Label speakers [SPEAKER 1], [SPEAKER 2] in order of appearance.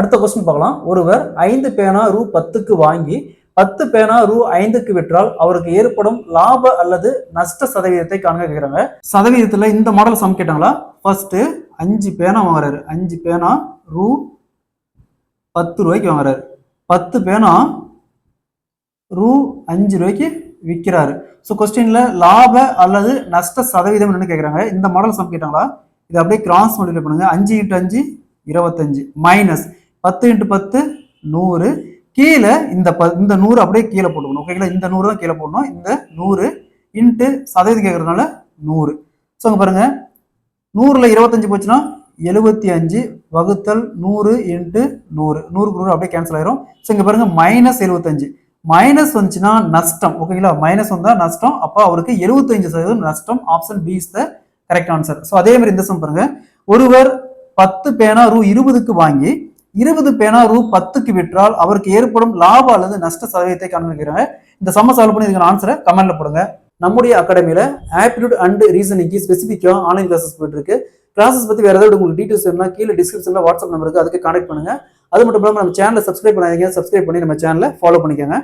[SPEAKER 1] அடுத்த கொஸ்டின் பார்க்கலாம். ஒருவர் ஐந்து பேனா ரூ பத்துக்கு வாங்கி பத்து பேனா ரூ ஐந்துக்கு விற்றால் அவருக்கு ஏற்படும் லாப அல்லது நஷ்ட சதவீதத்தை காண்க கேட்குறாங்க சதவீதத்துல இந்த மாடல் சம் கேட்டாங்களா? ஃபர்ஸ்ட் அஞ்சு பேனா வாங்குறாரு. அஞ்சு பேனா ரூ பத்து ரூபாய்க்கு வாங்குறாரு. பத்து பேனா ரூ அஞ்சு ரூபாய்க்கு விற்கிறாரு. ஸோ கொஸ்டின்ல லாப அல்லது நஷ்ட சதவீதம் என்ன கேட்குறாங்க இந்த மாடல் சம் கேட்டாங்களா? இது அப்படியே கிராஸ் மல்டிப்ளை பண்ணுங்க. அஞ்சு இன்ட்டு அஞ்சு இருபத்தஞ்சு. மைனஸ் பத்து இன்ட்டு பத்து நூறு. கீழே இந்த ப இந்த நூறு அப்படியே கீழே போட்டுக்கணும். ஓகேங்களா இந்த நூறு தான் கீழே போடணும். இந்த நூறு இன்ட்டு சதவீதம் கேட்கறதுனால நூறு. ஸோ அங்கே பாருங்கள் நூறில் இருபத்தஞ்சு போச்சுன்னா எழுபத்தி அஞ்சு வகுத்தல் நூறு இன்ட்டு நூறு. நூறுக்கு நூறு அப்படியே கேன்சல் ஆயிரும். ஸோ இங்கே பாருங்கள் மைனஸ் எழுபத்தஞ்சு. மைனஸ் வந்துச்சுன்னா நஷ்டம். ஓகேங்களா மைனஸ் வந்தால் நஷ்டம். அப்போ அவருக்கு 75% சதவீதம் நஷ்டம். Option B is the correct answer so அதே மாதிரி இந்த சம் பாருங்கள் ஒருவர் பத்து பேனா ரூ இருபதுக்கு வாங்கி இருபது பேனா ரூ பத்துக்கு விற்றால் அவருக்கு ஏற்படும் லாபம் அல்லது நஷ்ட சதவீதத்தை காண்பிக்கிறாங்க. இந்த சம்ம சால்வ் பண்ணி இதுக்கான ஆன்சரை கமெண்ட்ல போடுங்க. நம்முடைய அகாடமியில ஆப்டிடியூட் அண்ட் ரீசனிங்க்கு ஸ்பெசிஃபிக்காக ஆன்லைன் கிளாஸஸ் போயிட்டு இருக்கு கிளாஸஸ் பத்தி வேற ஏதாவது உங்களுக்கு டீடைல்ஸ் வேணும்னா கீழே டிஸ்கிரிப்ஷன்ல வாட்ஸ்அப் நம்பருக்கு அதுக்கு கான்டாக்ட் பண்ணுங்க. அது மட்டும் இல்லாமல் நம்ம சேனலை சப்ஸ்கிரைப் பண்ணாதீங்க. சப்ஸ்கிரைப் பண்ணி நம்ம சேனலை ஃபாலோ பண்ணிக்கோங்க.